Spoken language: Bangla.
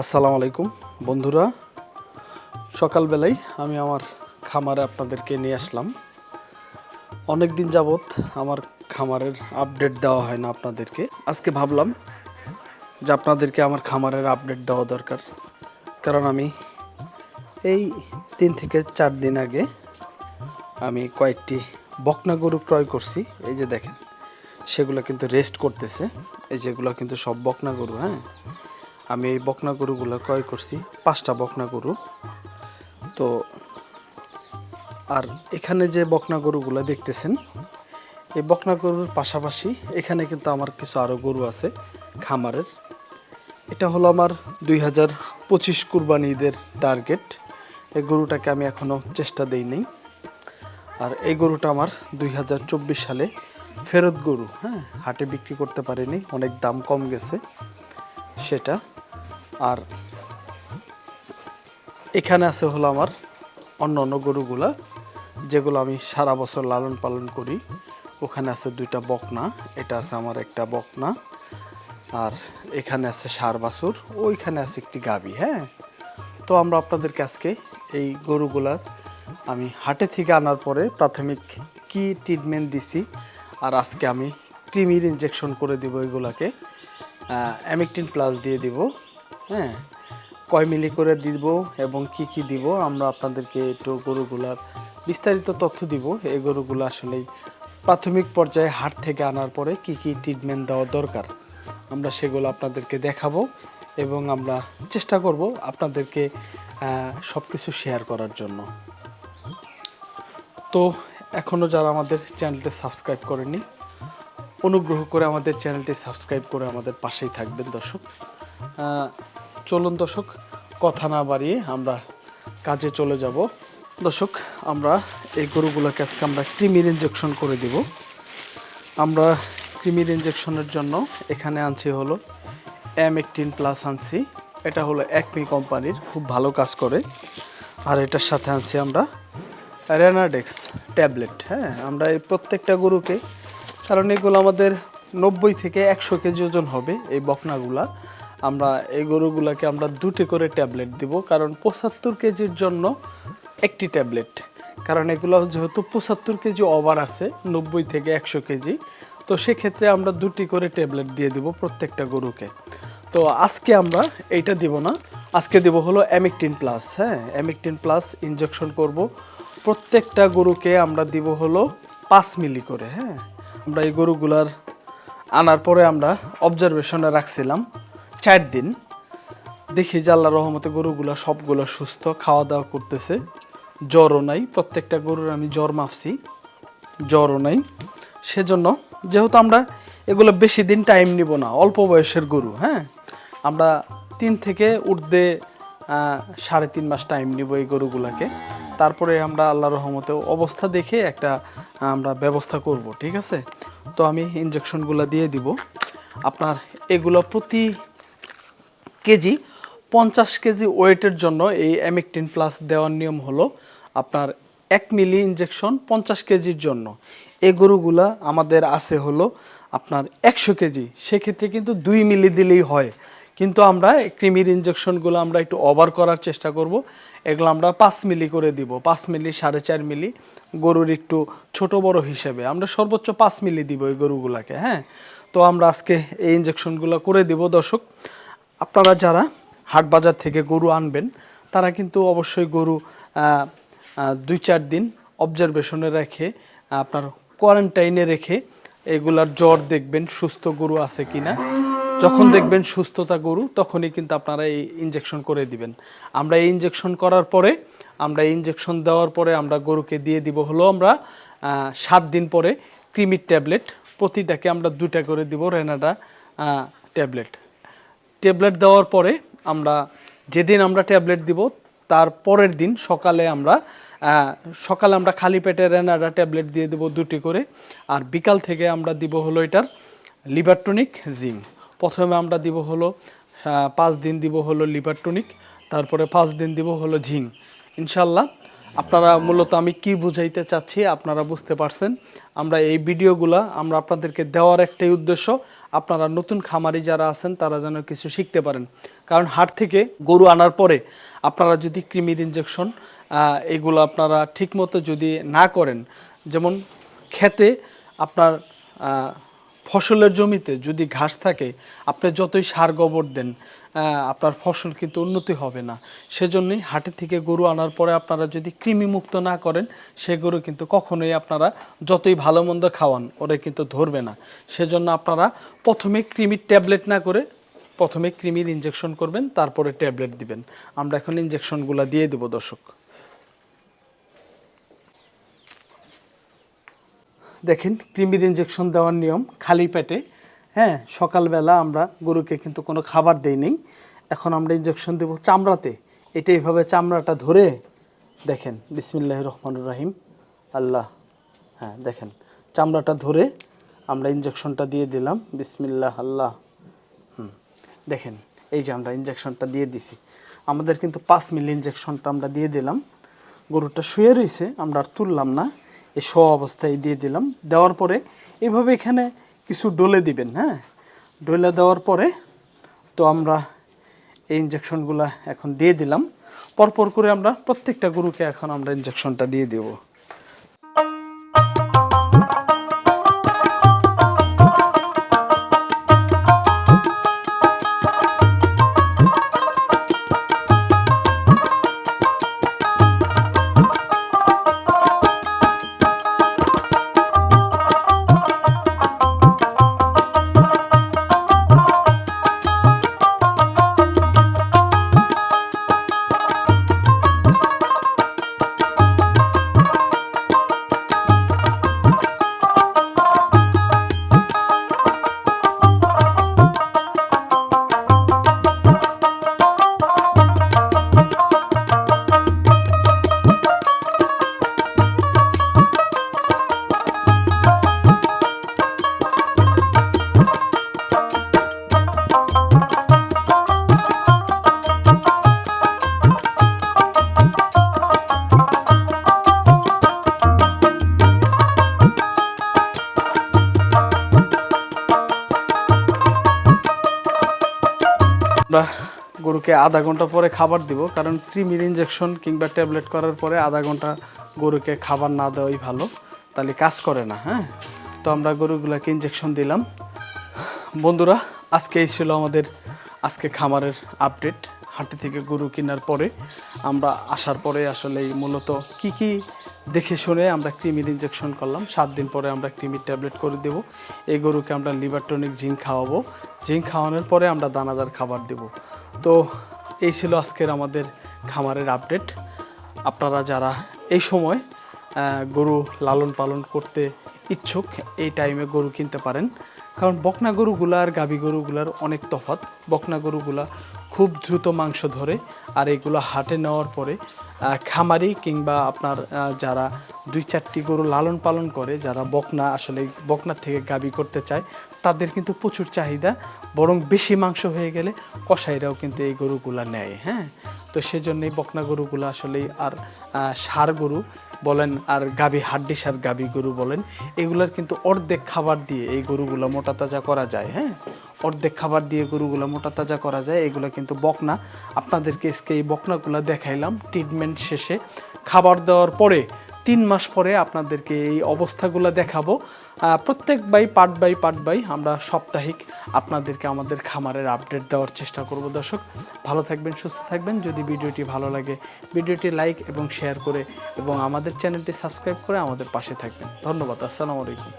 আসসালামু আলাইকুম, বন্ধুরা। সকালবেলায় আমি আমার খামারে আপনাদেরকে নিয়ে আসলাম। অনেক দিন যাবৎ আমার খামারের আপডেট দেওয়া হয় না আপনাদেরকে। আজকে ভাবলাম যে আপনাদেরকে আমার খামারের আপডেট দেওয়া দরকার। কারণ আমি এই তিন থেকে চার দিন আগে আমি কয়েকটি বকনা গরু ক্রয় করছি। এই যে দেখেন, সেগুলো কিন্তু রেস্ট করতেছে। এই যেগুলো কিন্তু সব বকনা গরু হ্যাঁ? আমি এই বকনা গরুগুলো ক্রয় করছি, পাঁচটা বকনা গরু। তো, আর এখানে যে বকনা গরুগুলো দেখতেছেন, এই বকনা গরুর পাশাপাশি এখানে কিন্তু আমার কিছু আরও গরু আছে, খামারের। এটা হলো আমার দুই হাজার পঁচিশ কুরবানি ঈদের টার্গেট। এই গরুটাকে আমি এখনও চেষ্টা দেই নাই। আর এই গরুটা আমার দুই হাজার চব্বিশ সালে ফেরত গরু হ্যাঁ হাটে বিক্রি করতে পারিনি, অনেক দাম কম গেছে সেটা। আর এখানে আছে হলো আমার অন্য অন্য গরুগুলা, যেগুলো আমি সারা বছর লালন পালন করি। ওখানে আছে দুইটা বকনা, এটা আছে আমার একটা বকনা, আর এখানে আছে সার বাছুর, ওইখানে আছে একটি গাবি হ্যাঁ? তো আমরা আপনাদেরকে আজকে এই গরুগুলার আমি হাটে থেকে আনার পরে প্রাথমিক কি ট্রিটমেন্ট দিছি, আর আজকে আমি ক্রিমির ইনজেকশন করে দিব এগুলাকে অ্যামিকটিন প্লাস দিয়ে দিব। হ্যাঁ কয় মিলি করে দিব এবং কি কি দিব, আমরা আপনাদেরকে একটু গরুগুলার বিস্তারিত তথ্য দিব। এই গরুগুলো আসলেই প্রাথমিক পর্যায়ে হাট থেকে আনার পরে কি কি ট্রিটমেন্ট দেওয়া দরকার, আমরা সেগুলো আপনাদেরকে দেখাবো এবং আমরা চেষ্টা করব আপনাদেরকে সব কিছু শেয়ার করার জন্য। তো এখনও যারা আমাদের চ্যানেলটি সাবস্ক্রাইব করেনি অনুগ্রহ করে আমাদের চ্যানেলটি সাবস্ক্রাইব করে আমাদের পাশেই থাকবেন দর্শক। চলুন দর্শক, কথা না বাড়িয়ে আমরা কাজে চলে যাব। দর্শক, আমরা এই গরুগুলোকে আজকে আমরা ক্রিমির ইনজেকশন করে দিব। আমরা ক্রিমির ইনজেকশনের জন্য এখানে আনছি হলো এম একটিন প্লাস আনছি। এটা হলো একমি কোম্পানির, খুব ভালো কাজ করে। আর এটার সাথে আনছি আমরা রেনাডেক্স ট্যাবলেট হ্যাঁ? আমরা এই প্রত্যেকটা গরুকে, কারণ এগুলো আমাদের নব্বই থেকে একশো কেজি ওজন হবে এই বকনাগুলা। আমরা এই গরুগুলাকে আমরা দুটি করে ট্যাবলেট দিব, কারণ পঁচাত্তর কেজির জন্য একটি ট্যাবলেট। কারণ এগুলো যেহেতু পঁচাত্তর কেজি ওভার আছে, নব্বই থেকে একশো কেজি, তো সেক্ষেত্রে আমরা দুটি করে ট্যাবলেট দিয়ে দিব প্রত্যেকটা গরুকে। তো আজকে আমরা এইটা দিব না, আজকে দিব হলো অ্যামিকটিন প্লাস হ্যাঁ? অ্যামিকটিন প্লাস ইনজেকশন করব। প্রত্যেকটা গরুকে আমরা দিব হলো পাঁচ মিলি করে হ্যাঁ? আমরা এই গরুগুলার আনার পরে আমরা অবজারভেশনে রাখছিলাম। চার দিন দেখি যে আল্লাহ রহমতে গরুগুলো সবগুলো সুস্থ খাওয়া দাওয়া করতেছে। জ্বরও নাই প্রত্যেকটা গরুর আমি জ্বর মাপছি জ্বরও নাই। সেজন্য যেহেতু আমরা এগুলো বেশি দিন টাইম নিব না অল্প বয়সের গরু হ্যাঁ? আমরা তিন থেকে আহ, সাড়ে তিন মাস টাইম নিব এই গরুগুলাকে। তারপরে আমরা আল্লাহ রহমতে অবস্থা দেখে একটা আমরা ব্যবস্থা করব ঠিক আছে? তো আমি ইনজেকশনগুলো দিয়ে দিব। আপনার এগুলো প্রতি কেজি, পঞ্চাশ কেজি ওয়েটের জন্য এই অ্যামিকটিন প্লাস দেওয়ার নিয়ম হলো আপনার এক মিলি ইনজেকশন পঞ্চাশ কেজির জন্য। এই গরুগুলা আমাদের আছে হলো আপনার একশো কেজি, সেক্ষেত্রে কিন্তু দুই মিলি দিলেই হয়। কিন্তু আমরা ক্রিমির ইনজেকশনগুলো আমরা একটু ওভার করার চেষ্টা করব, এগুলো আমরা পাঁচ মিলি করে দিব, পাঁচ মিলি সাড়ে চার মিলি গরুর একটু ছোট বড় হিসেবে। আমরা সর্বোচ্চ পাঁচ মিলি দিব এই গরুগুলাকে হ্যাঁ? তো আমরা আজকে এই ইনজেকশনগুলো করে দিব দর্শক। আপনারা যারা হাট বাজার থেকে গরু আনবেন, তারা কিন্তু অবশ্যই গরু দুই চার দিন অবজারভেশনে রেখে, আপনার কোয়ারেন্টাইনে রেখে এগুলার জ্বর দেখবেন সুস্থ গরু আছে কিনা। যখন দেখবেন সুস্থতা গরু, তখনই কিন্তু আপনারা এই ইনজেকশন করে দিবেন। আমরা এই ইনজেকশন করার পরে, আমরা ইনজেকশন দেওয়ার পরে আমরা গরুকে দিয়ে দিব হলো আমরা সাত দিন পরে ক্রিমির ট্যাবলেট। প্রতিটাকে আমরা দুটা করে দিব রেনাডা ট্যাবলেট। ট্যাবলেট দেওয়ার পরে আমরা যেদিন আমরা ট্যাবলেট দিব, তার পরের দিন সকালে আমরা সকালে আমরা খালি পেটে রেনাডা ট্যাবলেট দিয়ে দেবো দুটি করে, আর বিকাল থেকে আমরা দিব হলো এটার লিভারটনিক জিঙ্ক প্রথমে আমরা দিব হলো পাঁচ দিন দিব হলো লিভারটনিক তারপরে পাঁচ দিন দিব হলো ঝিঙ্ক ইনশাল্লাহ আপনারা মূলত আমি কি বুঝাইতে চাচ্ছি আপনারা বুঝতে পারছেন। আমরা এই ভিডিওগুলা আমরা আপনাদেরকে দেওয়ার একটাই উদ্দেশ্য, আপনারা নতুন খামারি যারা আছেন তারা যেন কিছু শিখতে পারেন। কারণ হাট থেকে গরু আনার পরে আপনারা যদি কৃমির ইঞ্জেকশন এগুলো আপনারা ঠিকমতো যদি না করেন, যেমন খেতে আপনার ফসলের জমিতে যদি ঘাস থাকে, আপনি যতই সার গোবর দেন আপনার ফসল কিন্তু উন্নতি হবে না। সেজন্যই হাটে থেকে গরু আনার পরে আপনারা যদি কৃমি মুক্ত না করেন, সে গরু কিন্তু কখনোই আপনারা যতই ভালো মন্দ খাওয়ান, ওরা কিন্তু ধরবে না। সেজন্য আপনারা প্রথমে কৃমির ট্যাবলেট না করে প্রথমে কৃমির ইঞ্জেকশন করবেন, তারপরে ট্যাবলেট দিবেন। আমরা এখন ইঞ্জেকশনগুলো দিয়ে দেবো, দর্শক। দেখেন, কৃমির ইঞ্জেকশন দেওয়ার নিয়ম, খালি পেটে হ্যাঁ সকালবেলা আমরা গরুকে কিন্তু কোনো খাবার দেই নেই এখন আমরা ইঞ্জেকশন দেব চামড়াতে। এটা এইভাবে চামড়াটা ধরে দেখেন বিসমিল্লাহ রহমানুর রাহিম। আল্লাহ হ্যাঁ দেখেন, চামড়াটা ধরে আমরা ইঞ্জেকশনটা দিয়ে দিলাম। বিসমিল্লাহ, আল্লাহ, হুম, দেখেন, এই যে আমরা ইঞ্জেকশনটা দিয়ে দিছি। আমাদের কিন্তু পাঁচ মিলি ইঞ্জেকশনটা আমরা দিয়ে দিলাম। গরুটা শুয়ে রয়েছে আমরা আর তুললাম না। এই শো অবস্থায় দিয়ে দিলাম। দেওয়ার পরে এভাবে এখানে কিছু ডলে দিবেন হ্যাঁ? ডলে দেওয়ার পরে তো আমরা এই ইঞ্জেকশনগুলো এখন দিয়ে দিলাম। পরপর করে আমরা প্রত্যেকটা গরুকে এখন আমরা ইঞ্জেকশনটা দিয়ে দেবো। আমরা গরুকে আধা ঘণ্টা পরে খাবার দিব, কারণ ক্রিমির ইঞ্জেকশন কিংবা ট্যাবলেট করার পরে আধা ঘণ্টা গরুকে খাবার না দেওয়াই ভালো। তাহলে কাজ করে না হ্যাঁ? তো আমরা গরুগুলাকে ইঞ্জেকশন দিলাম। বন্ধুরা, আজকে এই ছিল আমাদের আজকে খামারের আপডেট হাটে থেকে গরু কেনার পরে আমরা আসার পরে আসলে মূলত কি কি দেখে শুনে আমরা ক্রিমির ইঞ্জেকশন করলাম। সাত দিন পরে আমরা ক্রিমির ট্যাবলেট করে দেব। এই গরুকে আমরা লিভার টনিক জিঙ্ক খাওয়াবো। জিঙ্ক খাওয়ানোর পরে আমরা দানাদার খাবার দেব। তো এই ছিল আজকের আমাদের খামারের আপডেট আপনারা যারা এই সময় গরু লালন পালন করতে ইচ্ছুক, এই টাইমে গরু কিনতে পারেন। কারণ বকনা গরুগুলা আর গাভী গরুগুলার অনেক তফাৎ। বকনা গরুগুলা খুব দ্রুত মাংস ধরে, আর এগুলো হাটে নেওয়ার পরে খামারি কিংবা আপনার যারা দুই চারটি গরু লালন পালন করে, যারা বকনা আসলে বকনা থেকে গাবি করতে চায়, তাদের কিন্তু প্রচুর চাহিদা, বরং বেশি মাংস হয়ে গেলে কষাইরাও কিন্তু এই গরুগুলা নেয় হ্যাঁ? তো সেজন্যই বকনা গরুগুলো আসলেই আর সার গরু বলেন, আর গাবি হাড্ডি সার গাবি গরু বলেন, এগুলার কিন্তু অর্ধেক খাবার দিয়ে এই গরুগুলো মোটা তাজা করা যায় হ্যাঁ? অর্ধেক খাবার দিয়ে গরুগুলো মোটা তাজা করা যায়, এগুলো কিন্তু বকনা। আপনাদেরকে আজকে এই বকনাগুলো দেখাইলাম ট্রিটমেন্ট শেষে। খাবার দেওয়ার পরে তিন মাস পরে আপনাদেরকে এই অবস্থাগুলো দেখাবো। প্রত্যেক by, part by part by আমরা সাপ্তাহিক আপনাদেরকে আমাদের খামারের আপডেট দেওয়ার চেষ্টা করব দর্শক। ভালো থাকবেন, সুস্থ থাকবেন। যদি ভিডিওটি ভালো লাগে, ভিডিওটি লাইক এবং শেয়ার করে এবং আমাদের চ্যানেলটি সাবস্ক্রাইব করে আমাদের পাশে থাকবেন। ধন্যবাদ, আসসালামু আলাইকুম।